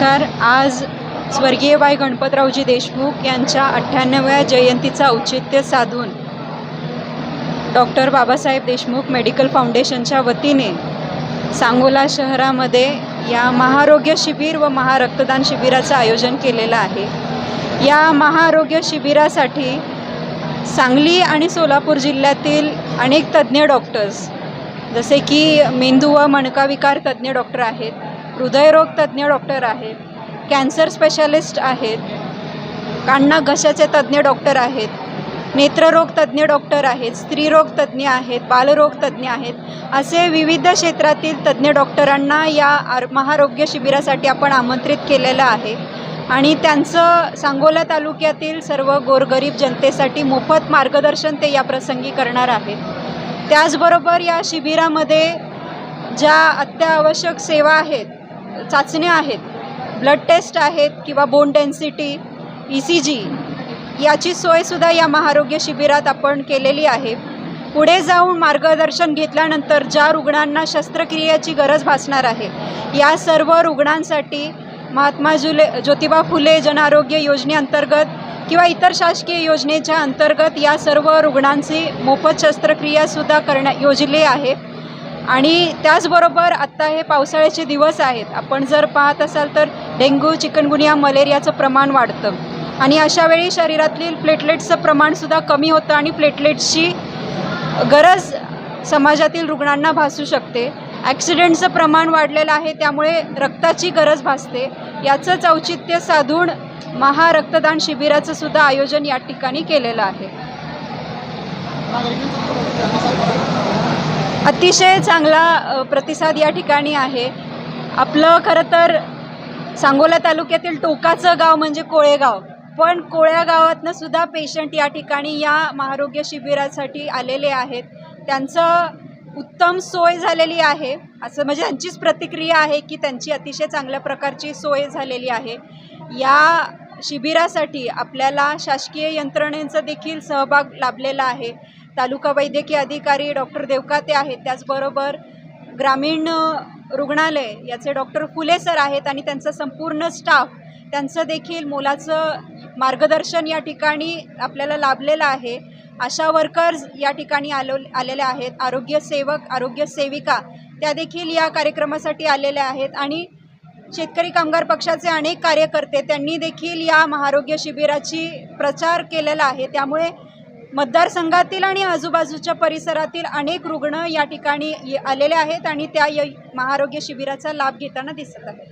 नमस्कार. आज स्वर्गीय बाई गणपतरावजी देशमुख यांच्या अठ्ठ्याण्णव्या जयंतीचं औचित्य साधून डॉक्टर बाबासाहेब देशमुख मेडिकल फाउंडेशनच्या वतीने सांगोला शहरामध्ये या महारोग्य शिबिर व महारक्तदान शिबिराचं आयोजन केलेलं आहे. या महारोग्य शिबिरासाठी सांगली आणि सोलापूर जिल्ह्यातील अनेक तज्ज्ञ डॉक्टर्स जसे की मेंदू व मणकाविकार तज्ज्ञ डॉक्टर आहेत हृदयरोग तज्ज्ञ डॉक्टर आहेत कॅन्सर स्पेशालिस्ट आहेत कांना घशाचे तज्ज्ञ डॉक्टर आहेत नेत्ररोग तज्ज्ञ डॉक्टर आहेत स्त्रीरोग तज्ज्ञ आहेत बालरोग तज्ज्ञ आहेत असे विविध क्षेत्रातील तज्ज्ञ डॉक्टरांना या आर महारोग्य शिबिरासाठी आपण आमंत्रित केलेलं आहे. आणि त्यांचं सांगोला तालुक्यातील सर्व गोरगरीब जनतेसाठी मोफत मार्गदर्शन ते या प्रसंगी करणार आहेत. त्याचबरोबर या शिबिरामध्ये ज्या अत्यावश्यक सेवा आहेत चाचण्या आहेत. ब्लड टेस्ट आहेत किंवा bone density E C G याची सोयसुद्धा या महारोग्य शिबिरात आपण केलेली आहे. पुढे जाऊन मार्गदर्शन घेतल्यानंतर ज्या रुग्णांना शस्त्रक्रियेची गरज भासणार आहे या सर्व रुग्णांसाठी महात्मा जुले ज्योतिबा फुले जनआरोग्य योजनेअंतर्गत किंवा इतर शासकीय योजनेच्या अंतर्गत या सर्व रुग्णांची मोफत शस्त्रक्रियासुद्धा करण्या योजली आहे. आणि त्याचबरोबर आत्ता हे पावसाळ्याचे दिवस आहेत. आपण जर पाहत असाल तर डेंग्यू चिकनगुनिया मलेरियाचं प्रमाण वाढतं. आणि अशावेळी शरीरातील प्लेटलेट्सचं प्रमाणसुद्धा कमी होतं आणि प्लेटलेट्सची गरज समाजातील रुग्णांना भासू शकते. ॲक्सिडेंटचं प्रमाण वाढलेलं आहे त्यामुळे रक्ताची गरज भासते. याचंच औचित्य साधून महारक्तदान शिबिराचं सुद्धा आयोजन या ठिकाणी केलेलं आहे. अतिशय चांगला प्रतिसाद या ठिकाणी आहे. आपलं खरं तर सांगोला तालुक्यातील टोकाचं गाव म्हणजे कोळेगाव. पण कोळ्या गावातनं सुद्धा पेशंट या ठिकाणी या महारोग्य शिबिरासाठी आलेले आहेत. त्यांचं उत्तम सोय झालेली आहे. असं म्हणजे त्यांचीच प्रतिक्रिया आहे की त्यांची अतिशय चांगल्या प्रकारची सोय झालेली आहे. या शिबिरासाठी आपल्याला शासकीय यंत्रणेचा देखील सहभाग लाभलेला आहे. तालुका वैद्यकीय अधिकारी डॉक्टर देवकाते आहेत. त्याचबरोबर ग्रामीण रुग्णालय याचे डॉक्टर फुले सर आहेत आणि त्यांचा संपूर्ण स्टाफ त्यांचं देखील मोलाचं मार्गदर्शन या ठिकाणी आपल्याला लाभलेलं आहे. आशा वर्कर्स या ठिकाणी आलो आलेल्या आहेत. आरोग्य सेवक आरोग्य सेविका त्या देखील या कार्यक्रमासाठी आलेल्या आहेत आणि शेतकरी कामगार पक्षाचे अनेक कार्यकर्ते त्यांनी देखील या महारोग्य शिबिराची प्रचार केलेला आहे. त्यामुळे मतदारसंघातील आणि आजूबाजूच्या परिसरातील अनेक रुग्ण या ठिकाणी आलेले आहेत आणि त्या य महाआरोग्य शिबिराचा लाभ घेताना दिसत आहेत.